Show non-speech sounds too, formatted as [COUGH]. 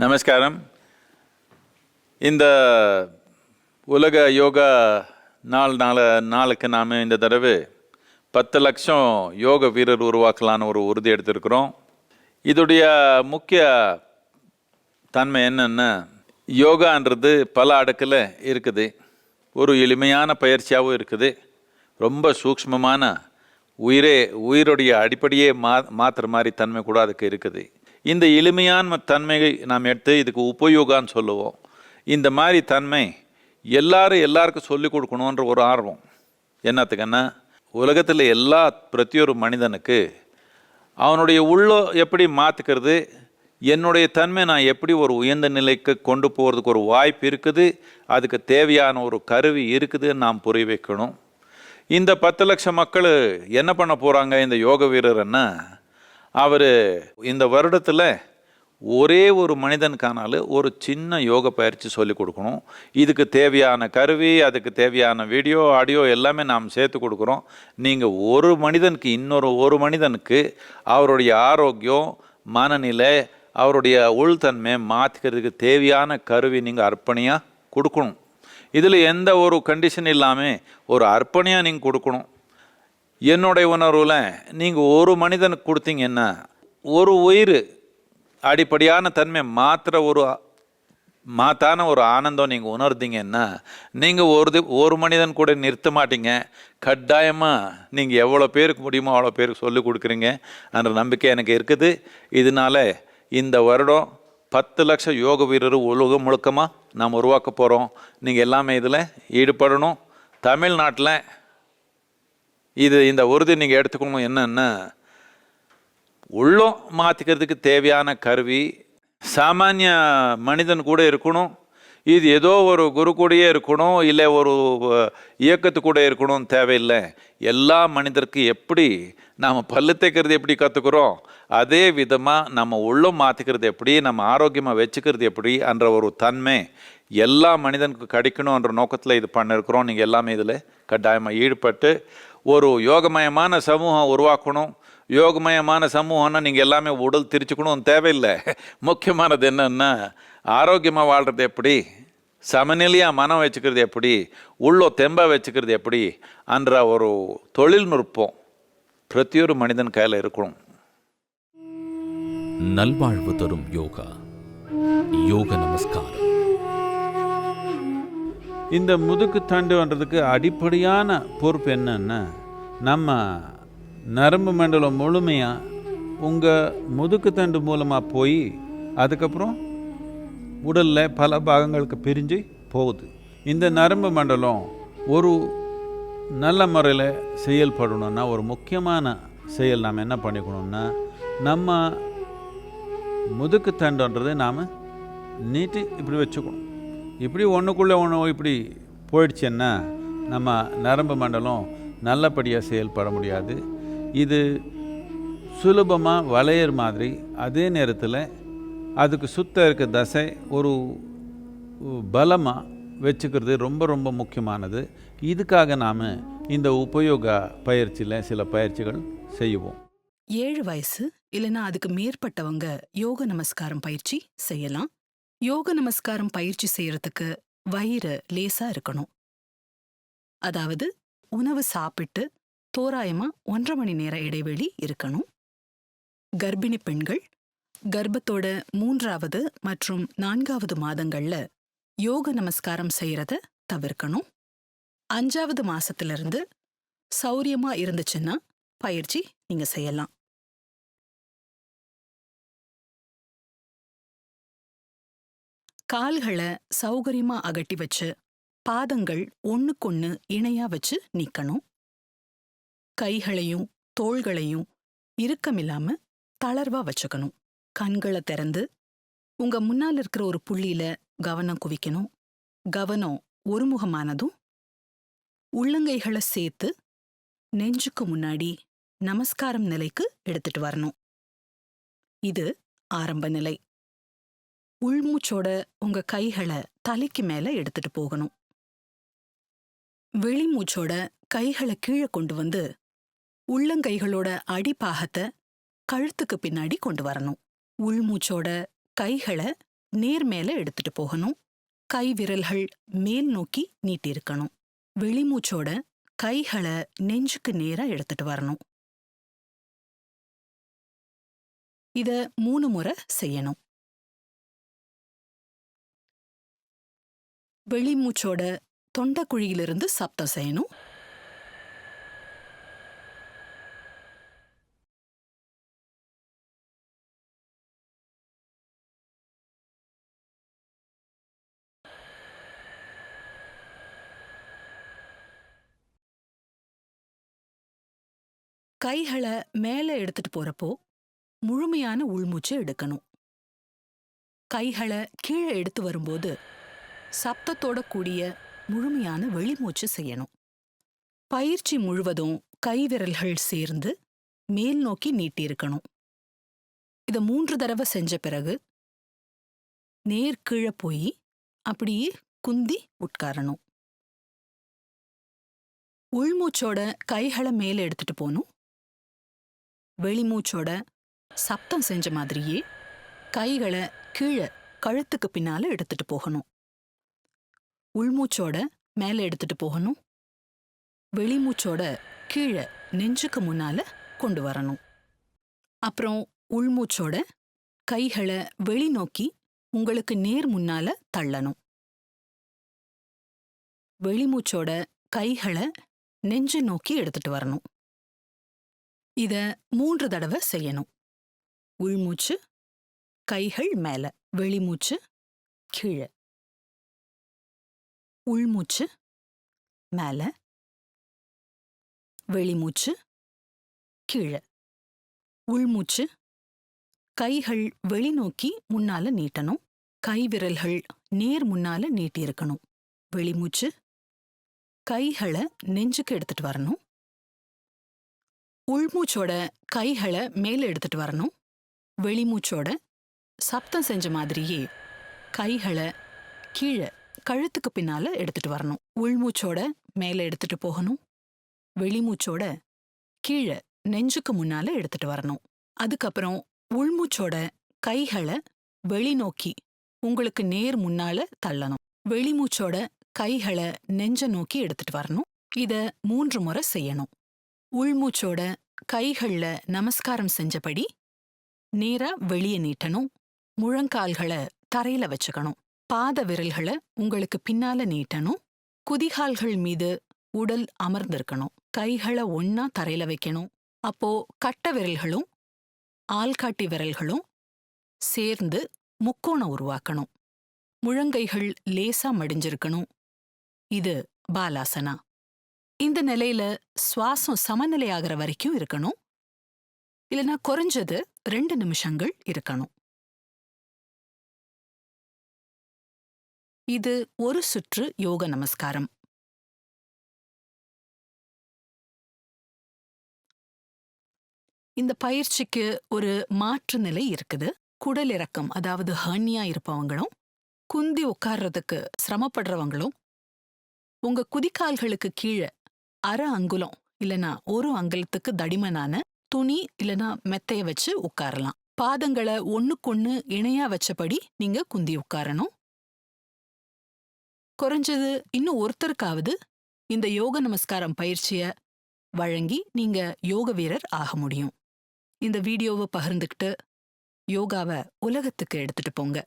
நமஸ்காரம். இந்த உலக யோகா நாள் நாள நாளுக்கு நாம் இந்த தடவை பத்து லட்சம் யோக வீரர் உருவாக்கலான்னு ஒரு உறுதி எடுத்திருக்கிறோம். இதோடைய முக்கிய தன்மை என்னென்னா யோகான்றது பல அடுக்கில் இருக்குது. ஒரு எளிமையான பயிற்சியாகவும் இருக்குது. ரொம்ப சூக்ஷ்மமான உயிரே உயிருடைய அடிப்படையே மா மாற்றுற மாதிரி தன்மை கூட அதுக்கு இருக்குது. இந்த எளிமையான தன்மையை நாம் எடுத்து இதுக்கு உபயோகான்னு சொல்லுவோம். இந்த மாதிரி தன்மை எல்லாரும் எல்லாருக்கும் சொல்லிக் கொடுக்கணுன்ற ஒரு ஆர்வம். என்னத்துக்குன்னா உலகத்தில் எல்லா பிரத்தியொரு மனிதனுக்கு அவனுடைய உள்ளோ எப்படி மாற்றுக்கிறது என்னுடைய தன்மை நான் எப்படி ஒரு உயர்ந்த நிலைக்கு கொண்டு போகிறதுக்கு ஒரு வாய்ப்பு இருக்குது அதுக்கு தேவையான ஒரு கருவி இருக்குதுன்னு நாம் புரிய வைக்கணும். இந்த பத்து லட்சம் மக்கள் என்ன பண்ண போகிறாங்க இந்த யோக வீரர்ன்னா அவர் இந்த வருடத்தில் ஒரே ஒரு மனிதனுக்கானாலும் ஒரு சின்ன யோக பயிற்சி சொல்லி கொடுக்கணும். இதுக்கு தேவையான கருவி அதுக்கு தேவையான வீடியோ ஆடியோ எல்லாமே நாம் சேர்த்து கொடுக்குறோம். நீங்கள் ஒரு மனிதனுக்கு இன்னொரு ஒரு மனிதனுக்கு அவருடைய ஆரோக்கியம் மனநிலை அவருடைய உள்தன்மை மாற்றிக்கிறதுக்கு தேவையான கருவி நீங்கள் அர்ப்பணியாக கொடுக்கணும். இதில் எந்த ஒரு கண்டிஷன் இல்லாமல் ஒரு அர்ப்பணியாக நீங்கள் கொடுக்கணும். என்னுடைய உணர்வில் நீங்கள் ஒரு மனிதனுக்கு கொடுத்தீங்கன்னா ஒரு உயிர் அடிப்படையான தன்மை மாத்திர ஒரு மாத்தான ஒரு ஆனந்தம் நீங்கள் உணர்ந்தீங்கன்னா நீங்கள் ஒரு ஒரு மனிதன் கூட நிறுத்த மாட்டீங்க. கட்டாயமாக நீங்கள் எவ்வளோ பேருக்கு முடியுமோ அவ்வளோ பேருக்கு சொல்லிக் கொடுக்குறீங்க என்ற நம்பிக்கை எனக்கு இருக்குது. இதனால இந்த வருடம் பத்து லட்சம் யோக வீரர் உலகம் முழுக்கமாக நாம் உருவாக்க போகிறோம் நீங்கள் எல்லாமே இதில் ஈடுபடணும். தமிழ்நாட்டில் இது இந்த உறுதி நீங்கள் எடுத்துக்கணும் என்னன்னா உள்ளம் மாற்றிக்கிறதுக்கு தேவையான கருவி சாமானிய மனிதன் கூட இருக்கணும் இது ஏதோ ஒரு குரு கூடயே இருக்கணும் இல்லை ஒரு இயக்கத்து கூட இருக்கணும் தேவையில்லை. எல்லா மனிதருக்கு எப்படி நாம் பல்லு தேய்க்கிறது எப்படி கற்றுக்குறோம் அதே விதமாக நம்ம உள்ளம் மாற்றிக்கிறது எப்படி நம்ம ஆரோக்கியமாக வச்சுக்கிறது எப்படி என்ற ஒரு தன்மை எல்லா மனிதனுக்கு கிடைக்கணுன்ற நோக்கத்தில் இது பண்ணிருக்கிறோம். நீங்கள் எல்லாமே இதில் கட்டாயமாக ஈடுபட்டு ஒரு யோகமயமான சமூகம் உருவாக்கணும். யோகமயமான சமூகம்னா நீங்கள் எல்லாமே உடல் திரிச்சுக்கணும் தேவையில்லை. [LAUGHS] முக்கியமானது என்னென்னா ஆரோக்கியமாக வாழ்கிறது எப்படி? சமநிலையாக மனம் வச்சுக்கிறது எப்படி? உள்ளோ தெம்பாக வச்சுக்கிறது எப்படி? என்ற ஒரு தொழில்நுட்பம் பிரத்தியொரு மனிதன் கையில் இருக்கணும். நல்வாழ்வு தரும் யோகா. யோக நமஸ்காரம். இந்த முதுக்கு தாண்டுன்றதுக்கு அடிப்படையான பொறுப்பு என்னன்னா நம்ம நரம்பு மண்டலம் முழுமையாக உங்கள் முதுக்கு தண்டு மூலமாக போய் அதுக்கப்புறம் உடலில் பல பாகங்களுக்கு பிரிஞ்சு போகுது. இந்த நரம்பு மண்டலம் ஒரு நல்ல முறையில் செயல்படணும்னா ஒரு முக்கியமான செயல் நாம் என்ன பண்ணிக்கணும்னா நம்ம முதுக்கு தண்டுன்றதை நாம் நீட்டி இப்படி வச்சுக்கணும். இப்படி ஒன்றுக்குள்ளே ஒன்று இப்படி போயிடுச்சுன்னா நம்ம நரம்பு மண்டலம் நல்லபடியாக செயல்பட முடியாது. இது சுலபமாக வளையர் மாதிரி அதே நேரத்தில் அதுக்கு சுத்த இருக்க தசை ஒரு பலமாக வச்சுக்கிறது ரொம்ப ரொம்ப முக்கியமானது. இதுக்காக நாம் இந்த உபயோக பயிற்சியில் சில பயிற்சிகள் செய்வோம். ஏழு வயசு இல்லைன்னா அதுக்கு மேற்பட்டவங்க யோக நமஸ்காரம் பயிற்சி செய்யலாம். யோக நமஸ்காரம் பயிற்சி செய்யறதுக்கு வயிறு லேசா இருக்கணும். அதாவது உணவு சாப்பிட்டு தோராயமா ஒன்றரை மணி நேர இடைவெளி இருக்கணும். கர்ப்பிணி பெண்கள் கர்ப்பத்தோட மூன்றாவது மற்றும் நான்காவது மாதங்கள்ல யோக நமஸ்காரம் செய்யறத தவிர்க்கணும். அஞ்சாவது மாசத்துல இருந்து சௌரியமா இருந்துச்சுன்னா பயிற்சி நீங்க செய்யலாம். கால்களை சௌகரியமா அகட்டி வச்சு பாதங்கள் ஒன்னுக்கொன்னு இணையா வச்சு நிக்கணும். கைகளையும் தோள்களையும் இறுக்கமில்லாம தளர்வா வச்சுக்கணும். கண்களை திறந்து உங்க முன்னால் இருக்கிற ஒரு புள்ளியில கவனம் குவிக்கணும். கவனம் ஒருமுகமானதும் உள்ளங்கைகளை சேர்த்து நெஞ்சுக்கு முன்னாடி நமஸ்காரம் நிலைக்கு எடுத்துட்டு வரணும். இது ஆரம்ப நிலை. உள்மூச்சோட உங்க கைகளை தலைக்கு மேல எடுத்துட்டு போகணும். வெளிமூச்சோட கைகளை கீழே கொண்டு வந்து உள்ளங்கைகளோட அடிப்பாகத்தை கழுத்துக்கு பின்னாடி கொண்டு வரணும். உள்மூச்சோட கைகளை நேர் மேல எடுத்துட்டு போகணும். கை விரல்கள் மேல் நோக்கி நீட்டியிருக்கணும். வெளிமூச்சோட கைகளை நெஞ்சுக்கு நேரா எடுத்துட்டு வரணும். இத மூணு முறை செய்யணும். வெளிமூச்சோட தொண்டக்குழியிலிருந்து சப்தம் செய்யணும். கைகளை மேலே எடுத்துட்டு போறப்போ முழுமையான உள்மூச்சு எடுக்கணும். கைகளை கீழே எடுத்து வரும்போது சப்தத்தோட கூடிய முழுமையான வெளிமூச்சு செய்யணும். பயிற்சி முழுவதும் கைவிரல்கள் சேர்ந்து மேல் நோக்கி நீட்டியிருக்கணும் இத மூன்று தடவை செஞ்ச பிறகு நேர்கீழே போய் அப்படியே குந்தி உட்காரணும். உள்மூச்சோட கைகளை மேலே எடுத்துட்டு போகணும் வெளிமூச்சோட சப்தம் செஞ்ச மாதிரியே கைகளை கீழே கழுத்துக்கு பின்னால எடுத்துட்டு போகணும். உள்மூச்சோட மேலே எடுத்துட்டு போகணும். வெளிமூச்சோட கீழே நெஞ்சுக்கு முன்னால கொண்டு வரணும். அப்புறம் உள்மூச்சோட கைகளை வெளிநோக்கி உங்களுக்கு நேர் முன்னால தள்ளணும். வெளிமூச்சோட கைகளை நெஞ்சு நோக்கி எடுத்துட்டு வரணும். இத மூன்று தடவை செய்யணும். உள்மூச்சு கைகள் மேல வெளிமூச்சு கீழே. உள்மூச்சு மேல. வெளிமூச்சு கீழே. உள்மூச்சு கைகள் வெளிநோக்கி முன்னால நீட்டணும். கை விரல்கள் நேர் முன்னால நீட்டியிருக்கணும். வெளிமூச்சு கைகளை நெஞ்சுக்கு எடுத்துட்டு வரணும். உள்மூச்சோட கைகளை மேல எடுத்துட்டு வரணும். வெளிமூச்சோட சப்தம் செஞ்ச மாதிரியே கைகளை கீழே கழுத்துக்கு பின்னால எடுத்துட்டு வரணும். உள்மூச்சோட மேல எடுத்துட்டு போகணும். வெளிமூச்சோட கீழே நெஞ்சுக்கு முன்னால எடுத்துட்டு வரணும். அதுக்கப்புறம் உள்மூச்சோட கைகளை வெளிநோக்கி உங்களுக்கு நேர் முன்னால தள்ளணும். வெளிமூச்சோட கைகளை நெஞ்ச நோக்கி எடுத்துட்டு வரணும். இத மூன்று முறை செய்யணும். உள்மூச்சோட கைகள்ல நமஸ்காரம் செஞ்சபடி நேரா வெளியே நீட்டணும். முழங்கால்களை தரையில வச்சுக்கணும். பாத விரல்களை உங்களுக்கு பின்னால நீட்டணும். குதிகால்கள் மீது உடல் அமர்ந்திருக்கணும். கைகளை ஒன்னா தரையில வைக்கணும். அப்போ கட்ட விரல்களும் ஆள்காட்டி விரல்களும் சேர்ந்து முக்கோணம் உருவாக்கணும். முழங்கைகள் லேசா மடிஞ்சிருக்கணும். இது பாலாசனா. இந்த நிலையில சுவாசம் சமநிலையாகிற வரைக்கும் இருக்கணும். இல்லனா குறைஞ்சது ரெண்டு நிமிஷங்கள் இருக்கணும். இது ஒரு சுற்று யோக நமஸ்காரம். இந்த பயிற்சிக்கு ஒரு மாற்று நிலை இருக்குது. குடல் இறக்கம் அதாவது ஹர்னியா இருப்பவங்களும் குந்தி உட்கார்றதுக்கு சிரமப்படுறவங்களும் உங்க குதிக்கால்களுக்கு கீழே அரை அங்குலம் இல்லனா ஒரு அங்குலத்துக்கு தடிமனான துணி இல்லனா மெத்தைய வச்சு உட்காரலாம். பாதங்களை ஒன்னுக்கொன்னு இணையா வச்சபடி நீங்க குந்தி உட்காரணும். குறைஞ்சது இன்னும் ஒருத்தருக்காவது இந்த யோக நமஸ்காரம் பயிற்சிய வழங்கி நீங்க யோக வீரர் ஆக முடியும். இந்த வீடியோவை பகிர்ந்துக்கிட்டு யோகாவை உலகத்துக்கு எடுத்துட்டு போங்க.